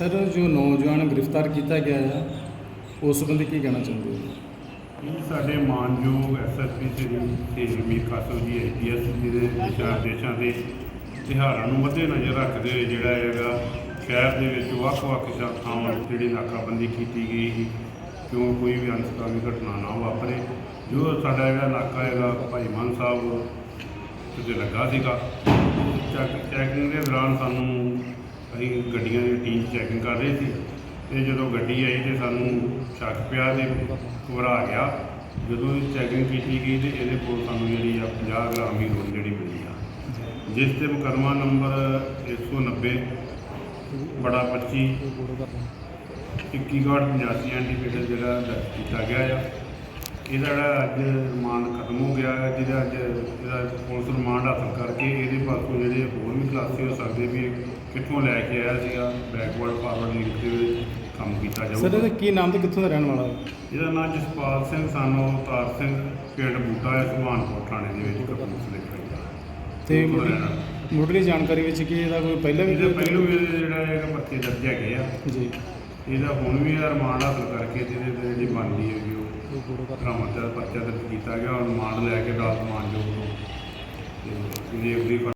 Sir, ਜੋ ਨੌਜਵਾਨ ਗ੍ਰਿਫਤਾਰ ਕੀਤਾ ਗਿਆ ਹੈ ਉਸ ਸੰਬੰਧੀ ਕੀ ਕਹਿਣਾ ਚਾਹੁੰਦੇ ਹੋ? ਇਹ ਸਾਡੇ ਮਾਨਯੋਗ ਐਸਐਸਪੀ ਸ੍ਰੀ ਤੇਜ ਮੀਰ ਕਾਸਲ ਜੀ ਆਈਪੀਐਸ ਜੀ ਦੇ ਦਿਸ਼ਾ ਦੇਸ਼ਾਂ ਦੇ ਤਿਉਹਾਰਾਂ ਨੂੰ ਮੱਦੇ ਨਜ਼ਰ ਰੱਖਦੇ ਹੋਏ ਜਿਹੜਾ ਹੈਗਾ, ਸ਼ਹਿਰ ਦੇ ਵਿੱਚ ਵੱਖ-ਵੱਖ ਥਾਵਾਂ ਤੇ ਜਿਹੜੀ ਨਾਕਾਬੰਦੀ ਕੀਤੀ ਗਈ ਸੀ, ਕਿਉਂ ਕੋਈ ਵੀ ਅਨਸਕਾਮੀ ਘਟਨਾ ਨਾ ਵਾਪਰੇ। ਜੋ ਸਾਡਾ ਜਿਹੜਾ ਇਲਾਕਾ ਹੈਗਾ, ਭਾਈ ਮਾਨ ਸਾਹਿਬ ਤੇ ਲੱਗਾ ਸੀਗਾ। ਚੈੱਕ ਚੈਕਿੰਗ ਦੇ ਦੌਰਾਨ ਸਾਨੂੰ ਅਸੀਂ ਗੱਡੀਆਂ ਦੀ ਟੀਮ ਚੈਕਿੰਗ ਕਰ ਰਹੀ ਸੀ ਤੇ ਜਦੋਂ ਗੱਡੀ ਆਈ ਤੇ ਸਾਨੂੰ ਸ਼ੱਕ ਪਿਆ ਤੇ ਘਬਰਾ ਗਿਆ। ਜਦੋਂ ਚੈਕਿੰਗ ਕੀਤੀ ਗਈ ਤੇ ਇਹਦੇ ਕੋਲ ਸਾਨੂੰ ਜਿਹੜੀ ਆ 50 ਗ੍ਰਾਮ ਦੀ ਹੀਰੋਇਨ ਜਿਹੜੀ ਮਿਲੀ ਆ। ਜਿਸ ਤੇ ਮੁਕੱਦਮਾ ਨੰਬਰ 190 ਬੜਾ 25 2185 ਐਂਟੀਪੀਟਲ ਜਿਹੜਾ ਦਰਜ ਕੀਤਾ ਗਿਆ ਆ। ਇਹਦਾ ਜਿਹੜਾ ਅੱਜ ਰਿਮਾਂਡ ਖਤਮ ਹੋ ਗਿਆ ਹੈ ਜਿਹਦਾ ਅੱਜ ਇਹਦਾ ਪੁਲਿਸ ਰਿਮਾਂਡ ਹਾਸਲ ਕਰਕੇ ਇਹਦੇ ਪਾਸੋਂ ਜਿਹੜੇ ਹੋਰ ਵੀ ਖੁਲਾਸੇ ਹੋ ਸਕਦੇ ਵੀ ਇਹ ਕਿੱਥੋਂ ਲੈ ਕੇ ਆਇਆ ਸੀਗਾ ਬੈਕਵਰਡ ਫਾਰਵਰਡ ਲਿੰਕ ਦੇ ਵਿੱਚ ਕੰਮ ਕੀਤਾ ਸਰ ਜਾਊਗਾ ਇਹਦਾ ਕੀ ਨਾਮ ਤੇ ਕਿੱਥੋਂ ਦਾ ਰਹਿਣ ਵਾਲਾ ਹੈ ਇਹਦਾ ਨਾਮ ਜਸਪਾਲ ਸਿੰਘ ਸਾਨੂੰ ਅਵਤਾਰ ਸਿੰਘ ਪਿੰਡ ਬੂਟਾ ਹੈ ਸੁਹਾਨਪੁਰ ਥਾਣੇ ਦੇ ਵਿੱਚ ਕਪੂਰਥਲੇ ਲਿਖਿਆ ਤੇ ਵਾਲਾ। ਮੁੱਢਲੀ ਜਾਣਕਾਰੀ ਵਿੱਚ ਕੀ ਇਹਦਾ ਕੋਈ ਪਹਿਲਾਂ ਵੀ ਇਹਦੇ ਪਹਿਲੋਂ ਇਹਦੇ ਜਿਹੜਾ ਹੈਗਾ ਪਰਚੇ ਦਰਜ ਹੈਗੇ ਆ। ਜੀ। ਇਹਦਾ ਹੁਣ ਵੀ ਇਹਦਾ ਰਿਮਾਂਡ ਹਾਸਲ ਕਰਕੇ ਤੇ ਜਿਹੜੀ ਬਣਦੀ ਹੈਗੀ ਉਹ ਬਰਾਮਦ ਦਾ ਪਰਚਾ ਦਰਜ ਕੀਤਾ ਗਿਆ ਔਰ ਰਿਮਾਂਡ ਲੈ ਕੇ ਅਦਾਲਤ ਮਾਨਯੋਗ ਤੋਂ ਤੇ ਇਹਦੀ ਅਗਲੀ